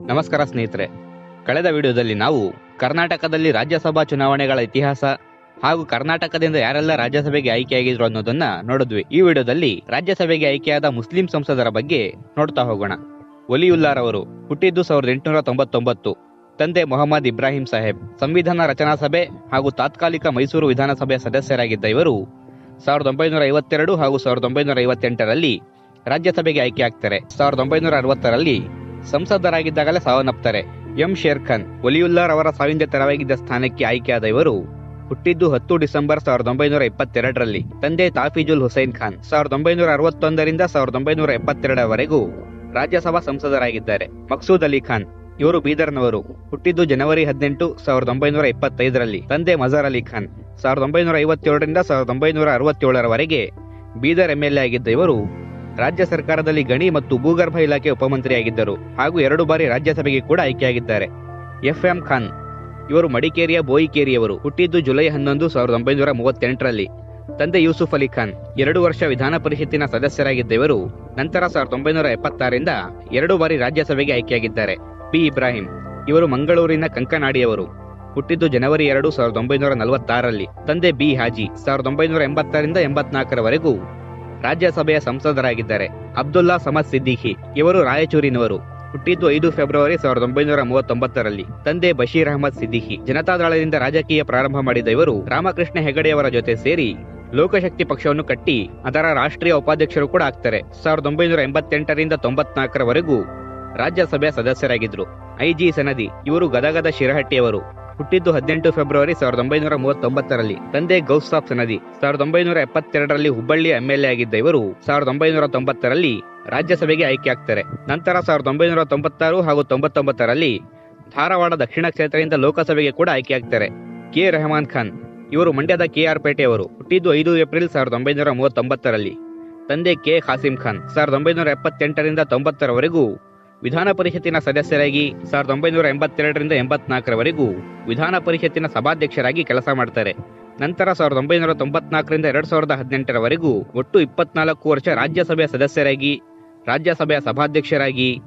ನಮಸ್ಕಾರ ಸ್ನೇಹಿತರೆ. ಕಳೆದ ವಿಡಿಯೋದಲ್ಲಿ ನಾವು ಕರ್ನಾಟಕದಲ್ಲಿ ರಾಜ್ಯಸಭಾ ಚುನಾವಣೆಗಳ ಇತಿಹಾಸ ಹಾಗೂ ಕರ್ನಾಟಕದಿಂದ ಯಾರೆಲ್ಲ ರಾಜ್ಯಸಭೆಗೆ ಆಯ್ಕೆಯಾಗಿದ್ರು ಅನ್ನೋದನ್ನ ನೋಡಿದ್ವಿ. ಈ ವಿಡಿಯೋದಲ್ಲಿ ರಾಜ್ಯಸಭೆಗೆ ಆಯ್ಕೆಯಾದ ಮುಸ್ಲಿಂ ಸಂಸದರ ಬಗ್ಗೆ ನೋಡ್ತಾ ಹೋಗೋಣ. ಒಲಿಯುಲ್ಲಾರವರು ಹುಟ್ಟಿದ್ದು ಸಾವಿರದ ಎಂಟುನೂರ ತೊಂಬತ್ತೊಂಬತ್ತು. ತಂದೆ ಮೊಹಮ್ಮದ್ ಇಬ್ರಾಹಿಂ ಸಾಹೇಬ್, ಸಂವಿಧಾನ ರಚನಾ ಸಭೆ ಹಾಗೂ ತಾತ್ಕಾಲಿಕ ಮೈಸೂರು ವಿಧಾನಸಭೆಯ ಸದಸ್ಯರಾಗಿದ್ದ ಇವರು ಸಾವಿರದ ಒಂಬೈನೂರ ಐವತ್ತೆರಡು ಹಾಗೂ ಸಾವಿರದ ಒಂಬೈನೂರ ಐವತ್ತೆಂಟರಲ್ಲಿ ರಾಜ್ಯಸಭೆಗೆ ಆಯ್ಕೆಯಾಗ್ತಾರೆ. ಸಾವಿರದ ಒಂಬೈನೂರ ಅರವತ್ತರಲ್ಲಿ ಸಂಸದರಾಗಿದ್ದಾಗಲೇ ಸಾವನ್ನಪ್ತಾರೆ. ಎಂ. ಶೇರ್ ಖಾನ್ ಒಲಿಯುಲ್ಲಾರ್ ಅವರ ಸಾವಿಂದ ತೆರವಾಗಿದ್ದ ಸ್ಥಾನಕ್ಕೆ ಆಯ್ಕೆಯಾದ ಇವರು ಹುಟ್ಟಿದ್ದು ಹತ್ತು ಡಿಸೆಂಬರ್ ಸಾವಿರದ ಒಂಬೈನೂರ ಇಪ್ಪತ್ತೆರಡರಲ್ಲಿ. ತಂದೆ ತಾಫಿಜುಲ್ ಹುಸೈನ್ ಖಾನ್, ಸಾವಿರದ ಒಂಬೈನೂರ ಅರವತ್ತೊಂದರಿಂದ ಸಾವಿರದ ಒಂಬೈನೂರ ಎಪ್ಪತ್ತೆರಡರವರೆಗೂ ರಾಜ್ಯಸಭಾ ಸಂಸದರಾಗಿದ್ದಾರೆ. ಮಕ್ಸೂದ್ ಅಲಿ ಖಾನ್, ಇವರು ಬೀದರ್ನವರು, ಹುಟ್ಟಿದ್ದು ಜನವರಿ ಹದಿನೆಂಟು ಸಾವಿರದ ಒಂಬೈನೂರ ಇಪ್ಪತ್ತೈದರಲ್ಲಿ. ತಂದೆ ಮಜಾರ್ ಅಲಿ ಖಾನ್, ಸಾವಿರದ ಒಂಬೈನೂರ ಐವತ್ತೇಳರಿಂದ ಸಾವಿರದ ಒಂಬೈನೂರ ಅರವತ್ತೇಳರವರೆಗೆ ಬೀದರ್ ಎಂಎಲ್ಎ ಆಗಿದ್ದ ಇವರು ರಾಜ್ಯ ಸರ್ಕಾರದಲ್ಲಿ ಗಣಿ ಮತ್ತು ಭೂಗರ್ಭ ಇಲಾಖೆ ಉಪಮಂತ್ರಿಯಾಗಿದ್ದರು ಹಾಗೂ ಎರಡು ಬಾರಿ ರಾಜ್ಯಸಭೆಗೆ ಕೂಡ ಆಯ್ಕೆಯಾಗಿದ್ದಾರೆ. ಎಫ್ ಎಂ ಖಾನ್, ಇವರು ಮಡಿಕೇರಿಯ ಬೋಯಿಕೇರಿಯವರು, ಹುಟ್ಟಿದ್ದು ಜುಲೈ ಹನ್ನೊಂದು, ಸಾವಿರದ ಒಂಬೈನೂರ ಮೂವತ್ತೆಂಟರಲ್ಲಿ. ತಂದೆ ಯೂಸುಫ್ ಅಲಿ ಖಾನ್, ಎರಡು ವರ್ಷ ವಿಧಾನ ಪರಿಷತ್ತಿನ ಸದಸ್ಯರಾಗಿದ್ದ ಇವರು ನಂತರ ಸಾವಿರದ ಒಂಬೈನೂರ ಎಪ್ಪತ್ತಾರರಿಂದ ಎರಡು ಬಾರಿ ರಾಜ್ಯಸಭೆಗೆ ಆಯ್ಕೆಯಾಗಿದ್ದಾರೆ. ಪಿ ಇಬ್ರಾಹಿಂ, ಇವರು ಮಂಗಳೂರಿನ ಕಂಕನಾಡಿಯವರು, ಹುಟ್ಟಿದ್ದು ಜನವರಿ ಎರಡು, ಸಾವಿರದ ಒಂಬೈನೂರ ನಲವತ್ತಾರರಲ್ಲಿ. ತಂದೆ ಬಿ. ಹಾಜಿ, ಸಾವಿರದ ಒಂಬೈನೂರ ಎಂಬತ್ತರಿಂದ ಎಂಬತ್ನಾಲ್ಕರವರೆಗೂ ರಾಜ್ಯಸಭೆಯ ಸಂಸದರಾಗಿದ್ದಾರೆ. ಅಬ್ದುಲ್ಲಾ ಸಮದ್ ಸಿದ್ದಿಖಿ ಇವರು ರಾಯಚೂರಿನವರು. ಹುಟ್ಟಿದ್ದು ಐದು ಫೆಬ್ರವರಿ ಸಾವಿರದ ಒಂಬೈನೂರ ಮೂವತ್ತೊಂಬತ್ತರಲ್ಲಿ. ತಂದೆ ಬಶೀರ್ ಅಹಮದ್ ಸಿದ್ದಿಖಿ ಜನತಾದಳದಿಂದ ರಾಜಕೀಯ ಪ್ರಾರಂಭ ಮಾಡಿದ ಇವರು ರಾಮಕೃಷ್ಣ ಹೆಗಡೆಯವರ ಜೊತೆ ಸೇರಿ ಲೋಕಶಕ್ತಿ ಪಕ್ಷವನ್ನು ಕಟ್ಟಿ ಅದರ ರಾಷ್ಟ್ರೀಯ ಉಪಾಧ್ಯಕ್ಷರು ಕೂಡ ಆಗ್ತಾರೆ. ಸಾವಿರದ ಒಂಬೈನೂರ ಎಂಬತ್ತೆಂಟರಿಂದ ತೊಂಬತ್ನಾಲ್ಕರವರೆಗೂ ರಾಜ್ಯಸಭೆಯ ಸದಸ್ಯರಾಗಿದ್ದರು ಐಜಿ ಸನದಿ ಇವರು ಗದಗದ ಶಿರಹಟ್ಟಿಯವರು. ಹುಟ್ಟಿದ್ದು ಹದಿನೆಂಟು ಫೆಬ್ರವರಿ ಸಾವಿರದ ಒಂಬೈನೂರ ಮೂವತ್ತೊಂಬತ್ತರಲ್ಲಿ. ತಂದೆ ಗೌಸಾಫ್ ಸನದಿ ಸಾವಿರದ ಒಂಬೈನೂರ ಎಪ್ಪತ್ತೆರಡರಲ್ಲಿ ಹುಬ್ಬಳ್ಳಿ ಎಂಎಲ್ಎ ಆಗಿದ್ದ ಇವರು ಸಾವಿರದ ಒಂಬೈನೂರ ತೊಂಬತ್ತರಲ್ಲಿ ರಾಜ್ಯಸಭೆಗೆ ಆಯ್ಕೆ ಆಗ್ತಾರೆ ನಂತರ ಸಾವಿರದ ಒಂಬೈನೂರ ತೊಂಬತ್ತಾರು ಹಾಗೂ ತೊಂಬತ್ತೊಂಬತ್ತರಲ್ಲಿ ಧಾರವಾಡ ದಕ್ಷಿಣ ಕ್ಷೇತ್ರದಿಂದ ಲೋಕಸಭೆಗೆ ಕೂಡ ಆಯ್ಕೆಯಾಗ್ತಾರೆ. ಕೆ ರೆಹಮಾನ್ ಖಾನ್. ಇವರು ಮಂಡ್ಯದ ಕೆಆರ್ ಪೇಟೆಯವರು. ಹುಟ್ಟಿದ್ದು ಐದು ಏಪ್ರಿಲ್ ಸಾವಿರದ ಒಂಬೈನೂರ ಮೂವತ್ತೊಂಬತ್ತರಲ್ಲಿ. ತಂದೆ ಕೆ ಖಾಸಿಂ ಖಾನ್. ಸಾವಿರದ ಒಂಬೈನೂರ ಎಪ್ಪತ್ತೆಂಟರಿಂದ ತೊಂಬತ್ತರವರೆಗೂ ವಿಧಾನ ಪರಿಷತ್ತಿನ ಸದಸ್ಯರಾಗಿ ಸಾವಿರದ ಒಂಬೈನೂರ ಎಂಬತ್ತೆರಡರಿಂದ ಎಂಬತ್ನಾಲ್ಕರವರೆಗೂ ವಿಧಾನ ಪರಿಷತ್ತಿನ ಸಭಾಧ್ಯಕ್ಷರಾಗಿ ಕೆಲಸ ಮಾಡ್ತಾರೆ. ನಂತರ ಸಾವಿರದ ಒಂಬೈನೂರ ತೊಂಬತ್ನಾಲ್ಕರಿಂದ ಎರಡ್ ಸಾವಿರದ ಹದಿನೆಂಟರವರೆಗೂ ಒಟ್ಟು ಇಪ್ಪತ್ನಾಲ್ಕು ವರ್ಷ ರಾಜ್ಯಸಭೆಯ ಸದಸ್ಯರಾಗಿ, ರಾಜ್ಯಸಭೆಯ ಸಭಾಧ್ಯಕ್ಷರಾಗಿ,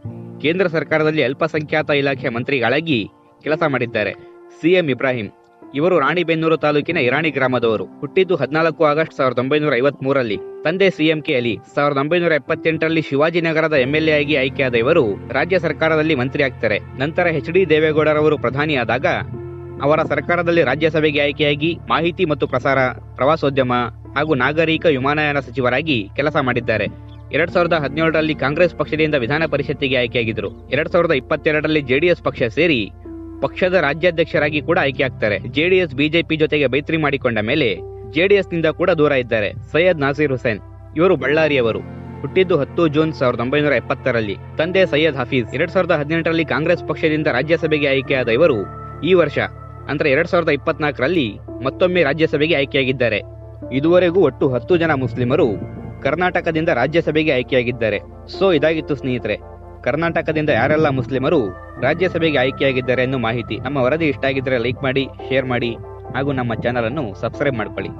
ಕೇಂದ್ರ ಸರ್ಕಾರದಲ್ಲಿ ಅಲ್ಪಸಂಖ್ಯಾತ ಇಲಾಖೆಯ ಮಂತ್ರಿಗಳಾಗಿ ಕೆಲಸ ಮಾಡಿದ್ದಾರೆ. ಸಿಎಂ ಇಬ್ರಾಹಿಂ. ಇವರು ರಾಣಿಬೆನ್ನೂರು ತಾಲೂಕಿನ ಇರಾಣಿ ಗ್ರಾಮದವರು. ಹುಟ್ಟಿದ್ದು ಹದಿನಾಲ್ಕು ಆಗಸ್ಟ್ ಸಾವಿರದ ಒಂಬೈನೂರ ಐವತ್ ಮೂರರಲ್ಲಿ ತಂದೆ ಸಿಎಂ ಕೆ ಅಲಿ ಸಾವಿರದ ಒಂಬೈನೂರ ಎಪ್ಪತ್ತೆಂಟರಲ್ಲಿ ಶಿವಾಜಿನಗರದ ಎಂಎಲ್ಎ ಆಗಿ ಆಯ್ಕೆಯಾದ ಇವರು ರಾಜ್ಯ ಸರ್ಕಾರದಲ್ಲಿ ಮಂತ್ರಿ ಆಗ್ತಾರೆ ನಂತರ ಎಚ್ ಡಿ ದೇವೇಗೌಡರವರು ಪ್ರಧಾನಿಯಾದಾಗ ಅವರ ಸರ್ಕಾರದಲ್ಲಿ ರಾಜ್ಯಸಭೆಗೆ ಆಯ್ಕೆಯಾಗಿ ಮಾಹಿತಿ ಮತ್ತು ಪ್ರಸಾರ, ಪ್ರವಾಸೋದ್ಯಮ ಹಾಗೂ ನಾಗರಿಕ ವಿಮಾನಯಾನ ಸಚಿವರಾಗಿ ಕೆಲಸ ಮಾಡಿದ್ದಾರೆ. ಎರಡ್ ಸಾವಿರದ ಹದಿನೇಳರಲ್ಲಿ ಕಾಂಗ್ರೆಸ್ ಪಕ್ಷದಿಂದ ವಿಧಾನ ಪರಿಷತ್ತಿಗೆ ಆಯ್ಕೆಯಾಗಿದ್ದರು. ಎರಡ್ ಸಾವಿರದ ಇಪ್ಪತ್ತೆರಡರಲ್ಲಿ ಜೆಡಿಎಸ್ ಪಕ್ಷ ಸೇರಿ ಪಕ್ಷದ ರಾಜ್ಯಾಧ್ಯಕ್ಷರಾಗಿ ಕೂಡ ಆಯ್ಕೆಯಾಗ್ತಾರೆ. ಜೆಡಿಎಸ್, ಬಿಜೆಪಿ ಜೊತೆಗೆ ಮೈತ್ರಿ ಮಾಡಿಕೊಂಡ ಮೇಲೆ ಜೆಡಿಎಸ್ನಿಂದ ಕೂಡ ದೂರ ಇದ್ದಾರೆ ಸೈಯದ್ ನಾಸೀರ್ ಹುಸೇನ್. ಇವರು ಬಳ್ಳಾರಿಯವರು. ಹುಟ್ಟಿದ್ದು ಹತ್ತು ಜೂನ್ ಸಾವಿರದ ಒಂಬೈನೂರ ಎಪ್ಪತ್ತರಲ್ಲಿ. ತಂದೆ ಸೈಯದ್ ಹಫೀಜ್. ಎರಡ್ ಸಾವಿರದ ಹದಿನೆಂಟರಲ್ಲಿ ಕಾಂಗ್ರೆಸ್ ಪಕ್ಷದಿಂದ ರಾಜ್ಯಸಭೆಗೆ ಆಯ್ಕೆಯಾದ ಇವರು ಈ ವರ್ಷ, ಅಂದ್ರೆ ಎರಡ್ ಸಾವಿರದ ಇಪ್ಪತ್ನಾಲ್ಕರಲ್ಲಿ ಮತ್ತೊಮ್ಮೆ ರಾಜ್ಯಸಭೆಗೆ ಆಯ್ಕೆಯಾಗಿದ್ದಾರೆ. ಇದುವರೆಗೂ ಒಟ್ಟು ಹತ್ತು ಜನ ಮುಸ್ಲಿಮರು ಕರ್ನಾಟಕದಿಂದ ರಾಜ್ಯಸಭೆಗೆ ಆಯ್ಕೆಯಾಗಿದ್ದಾರೆ. ಸೊ, ಇದಾಗಿತ್ತು ಸ್ನೇಹಿತರೆ. ಕರ್ನಾಟಕದಿಂದ ಯಾರೆಲ್ಲ ಮುಸ್ಲಿಮರು ರಾಜ್ಯಸಭೆಗೆ ಆಯ್ಕೆಯಾಗಿದ್ದಾರೆ ಎನ್ನುವ ಮಾಹಿತಿ ನಮ್ಮ ವರದಿ ಇಷ್ಟ ಆಗಿದ್ದರೆ ಲೈಕ್ ಮಾಡಿ, ಶೇರ್ ಮಾಡಿ ಹಾಗೂ ನಮ್ಮ ಚಾನಲ್ ಅನ್ನು ಸಬ್ಸ್ಕ್ರೈಬ್ ಮಾಡ್ಕೊಳ್ಳಿ.